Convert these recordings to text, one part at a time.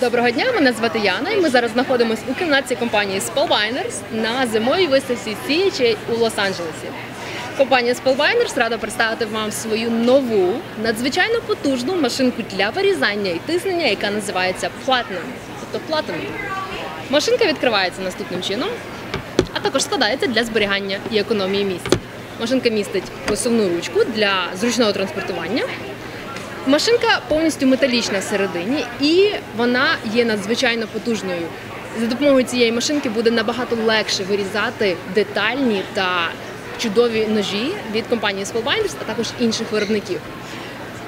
Доброго дня, мене звати Яна, і ми зараз знаходимося у кімнаті компанії Spellbinders на зимовій виставці CHA у Лос-Анджелесі. Компанія Spellbinders рада представити вам свою нову, надзвичайно потужну машинку для вирізання і тиснення, яка називається Platinum, тобто Platinum. Машинка відкривається наступним чином, а також складається для зберігання і економії місця. Машинка містить висувну ручку для зручного транспортування. Машинка повністю металічна всередині, і вона є надзвичайно потужною. За допомогою цієї машинки буде набагато легше вирізати детальні та чудові ножі від компанії Spellbinders, а також інших виробників.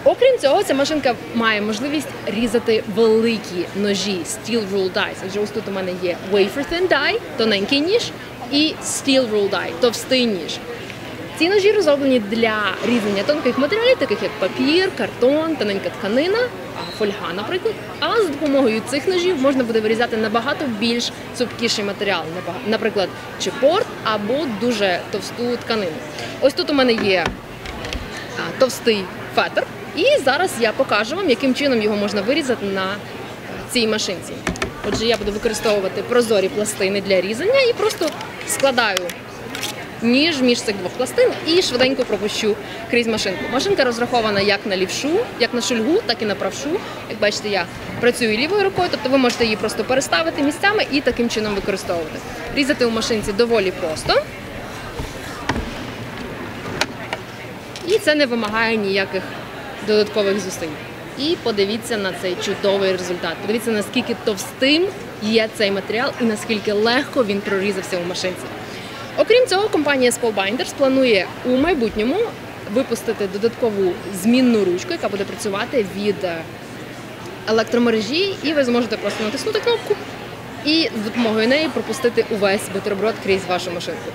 Окрім цього, ця машинка має можливість різати великі ножі Steel Rule Dies. Адже ось тут у мене є Wafer Thin Die, тоненький ніж, і Steel Rule Die, товстий ніж. Ці ножі розроблені для різання тонких матеріалів, таких як папір, картон, тоненька тканина, фольга, наприклад. А за допомогою цих ножів можна буде вирізати набагато більш цупкіший матеріал, наприклад, чепорт або дуже товсту тканину. Ось тут у мене є товстий фетр, і зараз я покажу вам, яким чином його можна вирізати на цій машинці. Отже, я буду використовувати прозорі пластини для різання і просто складаю ніж між цих двох пластин і швиденько пропущу крізь машинку. Машинка розрахована як на лівшу, як на шульгу, так і на правшу. Як бачите, я працюю лівою рукою, тобто ви можете її просто переставити місцями і таким чином використовувати. Різати у машинці доволі просто. І це не вимагає ніяких додаткових зусиль. І подивіться на цей чудовий результат. Подивіться, наскільки товстим є цей матеріал і наскільки легко він прорізався у машинці. Окрім цього, компанія Spellbinders планує у майбутньому випустити додаткову змінну ручку, яка буде працювати від е, електромережі, і ви зможете просто натиснути кнопку і з допомогою неї пропустити увесь бутерброд крізь вашу машинку.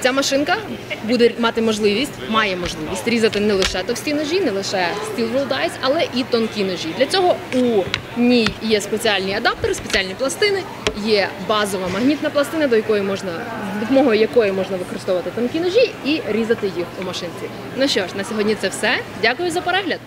Ця машинка буде мати можливість, має можливість різати не лише товсті ножі, не лише steel roll dice, але і тонкі ножі. Для цього у ній є спеціальні адаптери, спеціальні пластини, є базова магнітна пластина, до якої можна з допомогою якої можна використовувати тонкі ножі і різати їх у машинці. Ну що ж, на сьогодні це все. Дякую за перегляд.